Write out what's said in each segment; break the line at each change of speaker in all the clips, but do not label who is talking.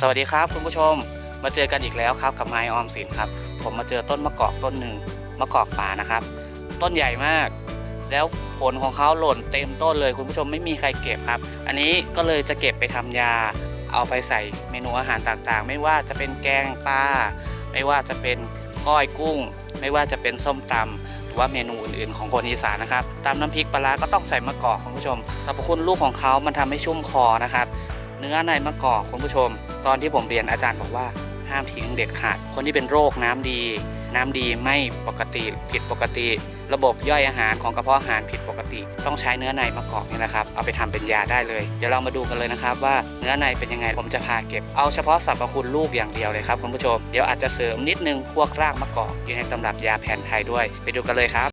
สวัสดีครับคุณผู้ชมมาเจอกันอีกแล้วครับกับไม้ออมสินครับ ผมมาเจอต้นมะกอกต้นหนึ่งมะกอกป่านะครับ ต้นใหญ่มาก แล้วผลของเขาหล่นเต็มต้นเลยคุณผู้ชมไม่มีใครเก็บครับ อันนี้ก็เลยจะเก็บไปทำยา เอาไปใส่เมนูอาหารต่างๆ ไม่ว่าจะเป็นแกงปลาไม่ว่าจะเป็นก้อยกุ้ง ไม่ว่าจะเป็นส้มตำหรือว่าเมนูอื่นๆ ของคนอีสานนะครับตามน้ำพริกปลาก็ต้องใส่มะกอกคุณผู้ชมสรรพคุณลูกของเขามันทำให้ชุ่มคอนะครับ เนื้อในมะกอกคุณผู้ชม ตอนที่ผมเรียนอาจารย์บอกว่าห้ามทิ้งเด็ดขาด คนที่เป็นโรคน้ำดี น้ำดีไม่ปกติผิดปกติ ระบบย่อยอาหารของกระเพาะอาหารผิดปกติ ต้องใช้เนื้อในมะกอกนี่แหละครับเอาไปทำเป็นยาได้เลยเดี๋ยวเรามาดูกันเลยนะครับ ว่าเนื้อในเป็นยังไงผมจะพาเก็บเอาเฉพาะสรรพคุณลูกอย่างเดียวเลยครับคุณผู้ชมเดี๋ยวอาจจะเสริมนิดนึงพวกรากมะกอกอยู่ในตำรับยาแผนไทยด้วย ไปดูกันเลยครับ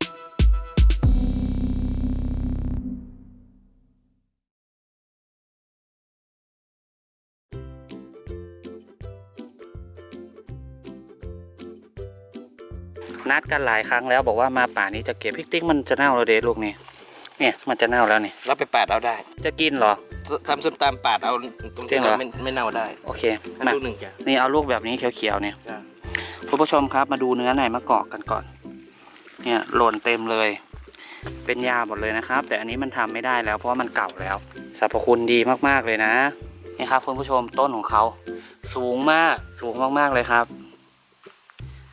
นัดกันหลายครั้งแล้วบอกว่ามาป่านี้จะเก็บพริกติ๊กมันจะเน่าแล้วเดลูกนี่เนี่ยมันจะเน่าแล้วนี่
เราไปปาดเอาได้
จะกินเหรอ
ทำส้มตำปาดเอาตรง
จริ
ที่
งเหรอ
เราไม่ไม่เน่าได้
โอเค
อัน
มา
ลูกหนึ่งจ้ะ
นี่เอาลูกแบบนี้เขียวๆเนี่ย
จ้ะ
คุณผู้ชมครับมาดูเนื้อในมะกอกกันก่อน เนี่ยหล่นเต็มเลย เป็นยาหมดเลยนะครับ แต่อันนี้มันทำไม่ได้แล้วเพราะว่ามันเก่าแล้วสรรพคุณดีมากๆเลยนะนี่ครับคุณผู้ชมต้นของเขาสูงมากสูงมากๆเลยครับ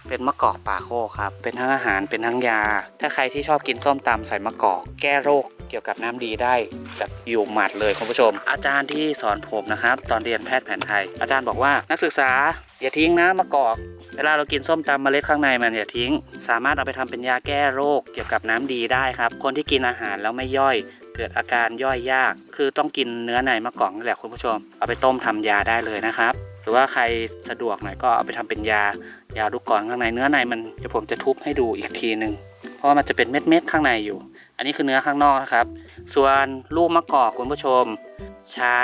เป็นมะกอกป่าโคกครับ เป็นทั้งอาหารเป็นทั้งยา ถ้าใครที่ชอบกินส้มตำใส่มะกอก แก้โรคเกี่ยวกับน้ำดีได้แบบอยู่หมัดเลยคุณผู้ชม อาจารย์ที่สอนผมนะครับ ตอนเรียนแพทย์แผนไทย อาจารย์บอกว่านักศึกษาอย่าทิ้งนะมะกอกเวลาเรากินส้มตำเมล็ดข้างในมันอย่าทิ้ง สามารถเอาไปทำเป็นยาแก้โรคเกี่ยวกับน้ำดีได้ครับ คนที่กินอาหารแล้วไม่ย่อย เกิดอาการย่อยยาก คือต้องกินเนื้อในมะกอกนี่แหละคุณผู้ชม เอาไปต้มทำยาได้เลยนะครับ หรือว่าใครสะดวกหน่อยก็เอาไปทำเป็นยา ยาลูกกรอนข้างในเนื้อในมันเดี๋ยวผมจะทุบให้ดูอีกทีหนึ่งเพราะว่ามันจะเป็นเม็ดๆข้างในอยู่ อันนี้คือเนื้อข้างนอกนะครับ ส่วนลูกมะกอกคุณผู้ชม ใช้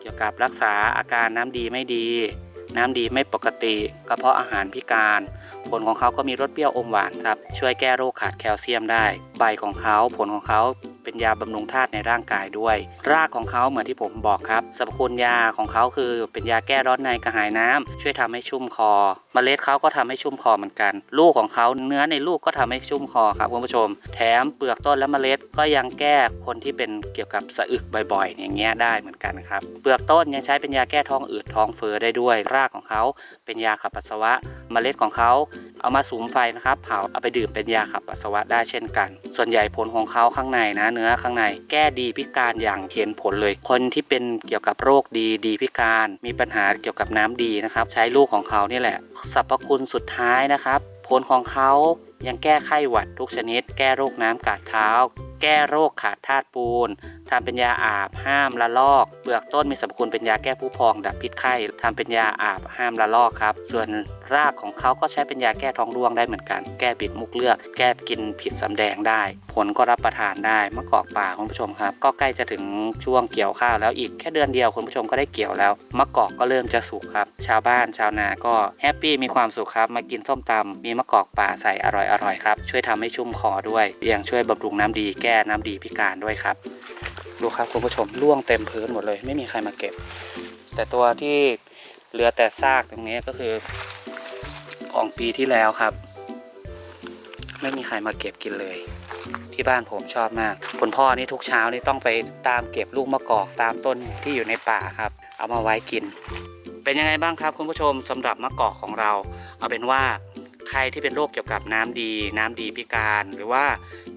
เกี่ยวกับรักษาอาการน้ำดีไม่ดี น้ำดีไม่ปกติกระเพาะอาหารพิการผลของเขาก็มีรสเปรี้ยวอมหวานครับ ช่วยแก้โรคขาดแคลเซียมได้ ใบของเขาผลของเขา เป็นยาบำรุงธาตุในร่างกายด้วย รากของเขาเหมือนที่ผมบอกครับสรรพคุณยาของเขาคือเป็นยาแก้ร้อนในกระหายน้ำช่วยทำให้ชุ่มคอเมล็ดเขาก็ทำให้ชุ่มคอเหมือนกัน ลูกของเขาเนื้อในลูกก็ทำให้ชุ่มคอครับคุณผู้ชม แถมเปลือกต้นและเมล็ดก็ยังแก้คนที่เป็นเกี่ยวกับสะอึกบ่อยๆ อย่างเงี้ยได้เหมือนกันครับเปลือกต้นยังใช้เป็นยาแก้ท้องอืดท้องเฟ้อได้ด้วย รากของเขาเป็นยาขับปัสสาวะ เมล็ดของเขา เอามาสูมไฟนะครับเผาเอาไปดื่มเป็นยาขับปัสสาวะได้เช่นกัน ส่วนใหญ่ผลของเขาข้างในนะเนื้อข้างใน แก้ดีพิการอย่างเห็นผลเลย คนที่เป็นเกี่ยวกับโรคดีดีพิการ มีปัญหาเกี่ยวกับน้ำดีนะครับ ใช้ลูกของเขานี่แหละสรรพคุณสุดท้ายนะครับ ผลของเขายังแก้ไข้หวัดทุกชนิด แก้โรคน้ำกัดเท้า แก้โรคขาดธาตุปูนทำเป็นยาอาบห้ามละลอก เปลือกต้นมีสรรพคุณเป็นยาแก้ผู้พองดับพิษไข้ทำเป็นยาอาบห้ามละลอกครับ ส่วนรากของเขาก็ใช้เป็นยาแก้ท้องร่วงได้เหมือนกัน แก้บิดมุกเลือดแก้กินผิดสำแดงได้ ผลก็รับประทานได้มะกอกป่าคุณผู้ชมครับ ก็ใกล้จะถึงช่วงเกี่ยวข้าวแล้วอีกแค่เดือนเดียวคุณผู้ชมก็ได้เกี่ยวแล้วมะกอกก็เริ่มจะสุกครับ ชาวบ้านชาวนาก็แฮปปี้มีความสุขครับมากินส้มตำมีมะกอกป่าใส่อร่อยๆครับช่วยทำให้ชุ่มคอด้วยยังช่วยบำรุงน้ำดีแก้น้ำดีพิการด้วยครับดูครับคุณผู้ชมร่วงเต็มพื้นหมดเลย ไม่มีใครมาเก็บ แต่ตัวที่เหลือแต่ซากตรงนี้ก็คือ ของปีที่แล้วครับ ไม่มีใครมาเก็บกินเลย ที่บ้านผมชอบมากคุณพ่อนี่ทุกเช้านี่ต้องไปตามเก็บลูกมะกอกตามต้นที่อยู่ในป่าครับ เอามาไว้กิน เป็นยังไงบ้างครับ คุณผู้ชมสำหรับมะกอกของเรา เอาเป็นว่าใครที่เป็นโรคเกี่ยวกับน้ำดี น้ำดีพิการหรือว่า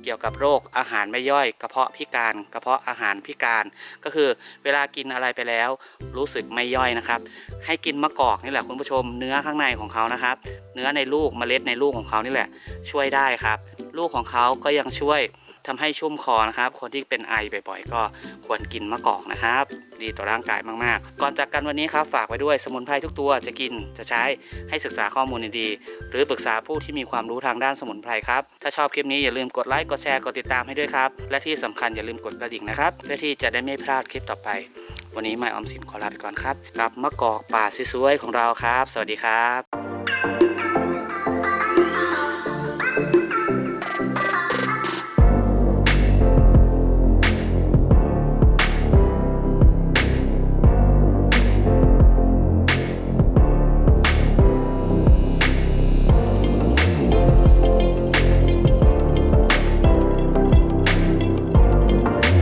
กี่ยวกับโรคอาหารไม่ย่อย กระเพาะพิการ กระเพาะอาหารพิการ ก็คือเวลากินอะไรไปแล้ว รู้สึกไม่ย่อยนะครับ ให้กินมะกอกนี่แหละคุณผู้ชม เนื้อข้างในของเขานะครับ เนื้อในลูกเมล็ดในลูกของเขานี่แหละ ช่วยได้ครับ ลูกของเขาก็ยังช่วยทำให้ชุ่มคอนะครับ คนที่เป็นไอบ่อยๆ ก็ควรกินมะกอกนะครับ ดีต่อร่างกายมากๆ ก่อนจากกันวันนี้ครับฝากไว้ด้วยสมุนไพรทุกตัวจะกินจะใช้ให้ศึกษาข้อมูลดีๆหรือปรึกษาผู้ที่มีความรู้ทางด้านสมุนไพรครับ ถ้าชอบคลิปนี้อย่าลืมกดไลค์กดแชร์กดติดตามให้ด้วยครับ และที่สำคัญอย่าลืมกดกระดิ่งนะครับเพื่อที่จะได้ไม่พลาดคลิปต่อไป วันนี้ไม่ออมสินขอลาไปก่อนครับกับมะกอกป่าสวยๆของเราครับ สวัสดีครับ